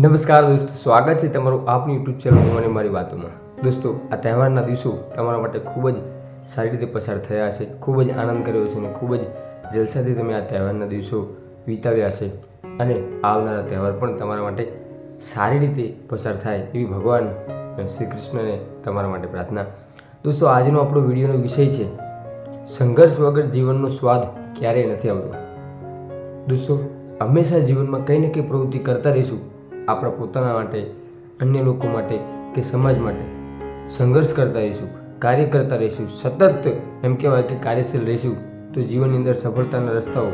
નમસ્કાર દોસ્તો, સ્વાગત છે તમારું આપની યુટ્યુબ ચેનલ મને મારી વાતોમાં. દોસ્તો, આ તહેવારના દિવસો તમારા માટે ખૂબ જ સારી રીતે પસાર થયા હશે, ખૂબ જ આનંદ કર્યો છે અને ખૂબ જ જલસાથી તમે આ તહેવારના દિવસો વિતાવ્યા હશે અને આવનારા તહેવાર પણ તમારા માટે સારી રીતે પસાર થાય એવી ભગવાન શ્રી કૃષ્ણને તમારા માટે પ્રાર્થના. દોસ્તો, આજનો આપણો વિડીયોનો વિષય છે, સંઘર્ષ વગર જીવનનો સ્વાદ ક્યારેય નથી આવતો. દોસ્તો, હંમેશા જીવનમાં કંઈ ને કંઈ પ્રવૃત્તિ કરતા રહીશું આપણા પોતાના માટે, અન્ય લોકો માટે કે સમાજ માટે સંઘર્ષ કરતા રહીશું, કાર્ય કરતા રહીશું, સતત એમ કહેવાય કે કાર્યશીલ રહીશું, તો જીવનની અંદર સફળતાના રસ્તાઓ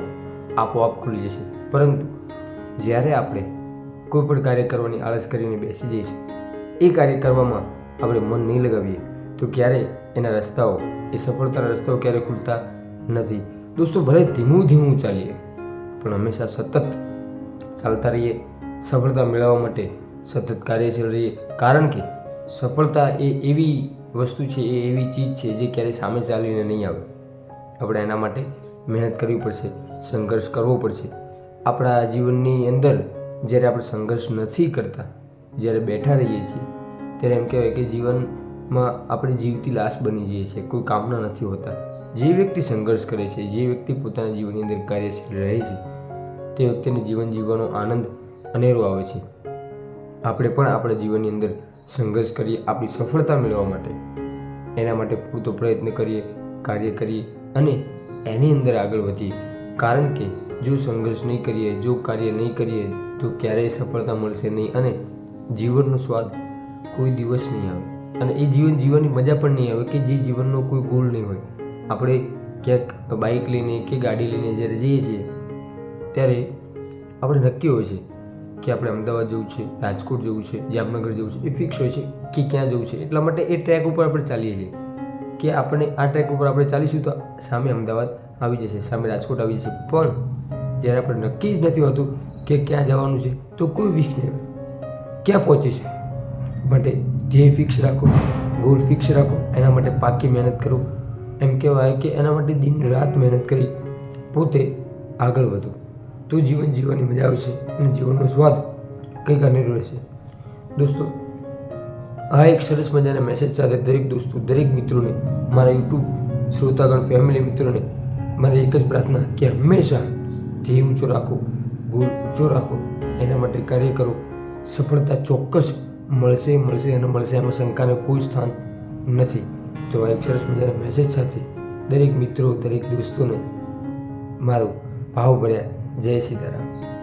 આપોઆપ ખુલી જશે. પરંતુ જ્યારે આપણે કોઈ પણ કાર્ય કરવાની આળસ કરીને બેસી જઈશું, એ કાર્ય કરવામાં આપણે મન નહીં લગાવીએ, તો ક્યારેય એના રસ્તાઓ, એ સફળતાના રસ્તાઓ ક્યારે ખુલતા નથી. દોસ્તો, ભલે ધીમું ધીમું ચાલીએ, પણ હંમેશા સતત ચાલતા રહીએ સફળતા મેળવવા માટે સતત કાર્યશીલ રહીએ. કારણ કે સફળતા એ એવી વસ્તુ છે, એ એવી ચીજ છે જે ક્યારેય સામે ચાલીને નહીં આવે. આપણે એના માટે મહેનત કરવી પડશે, સંઘર્ષ કરવો પડશે. આપણા જીવનની અંદર જ્યારે આપણે સંઘર્ષ નથી કરતા, જ્યારે બેઠા રહીએ છીએ, ત્યારે એમ કહેવાય કે જીવનમાં આપણે જીવતી લાશ બની જઈએ છીએ, કોઈ કામના નથી હોતા. જે વ્યક્તિ સંઘર્ષ કરે છે, જે વ્યક્તિ પોતાના જીવનની અંદર કાર્યશીલ રહે છે, તે વ્યક્તિને જીવન જીવવાનો આનંદ અનેરો આવે છે. આપણે પણ આપણા જીવનની અંદર સંઘર્ષ કરીએ, આપણી સફળતા મેળવવા માટે. એના માટે પૂરતો પ્રયત્ન કરીએ, કાર્ય કરીએ અને એની અંદર આગળ વધીએ. કારણ કે જો સંઘર્ષ નહીં કરીએ, જો કાર્ય નહીં કરીએ, તો ક્યારેય સફળતા મળશે નહીં અને જીવનનો સ્વાદ કોઈ દિવસ નહીં આવે. અને એ જીવન જીવવાની મજા પણ નહીં આવે કે જે જીવનનો કોઈ ગોલ નહીં હોય. આપણે ક્યાંક બાઇક લઈને કે ગાડી લઈને જ્યારે જઈએ છીએ, ત્યારે આપણે નક્કી હોય છે કે આપણે અમદાવાદ જવું છે, રાજકોટ જવું છે, જામનગર જવું છે, એ ફિક્સ હોય છે કે ક્યાં જવું છે. એટલા માટે એ ટ્રેક ઉપર આપણે ચાલીએ છીએ. કે આપણે આ ટ્રેક ઉપર આપણે ચાલીશું તો સામે અમદાવાદ આવી જશે, સામે રાજકોટ આવી જશે. પણ જ્યારે આપણે નક્કી જ નથી હોતું કે ક્યાં જવાનું છે, તો કોઈ વિષ નહીં ક્યાં પહોંચીશું માટે ધ્યેય ફિક્સ રાખો ગોલ ફિક્સ રાખો, એના માટે પાકી મહેનત કરો. એમ કહેવાય કે એના માટે દિન રાત મહેનત કરી, પોતે આગળ વધો. તો જીવન જીવવાની મજા આવશે અને જીવનનો સ્વાદ કંઈક અનેરો રહેશે. દોસ્તો, આ એક સરસ મજાના મેસેજ સાથે દરેક દોસ્તો, દરેક મિત્રોને, મારા યુટ્યુબ શ્રોતાગણ ફેમિલી મિત્રોને, મારી એક જ પ્રાર્થના કે હંમેશા ધ્યેય ઊંચો રાખો ગોલ ઊંચો રાખો, એના માટે કાર્ય કરો, સફળતા ચોક્કસ મળશે મળશે અને મળશે એમાં શંકાને કોઈ સ્થાન નથી. તો આ એક સરસ મજાના મેસેજ સાથે દરેક મિત્રો, દરેક દોસ્તોને મારો ભાવ ભર્યા જય સીતારામ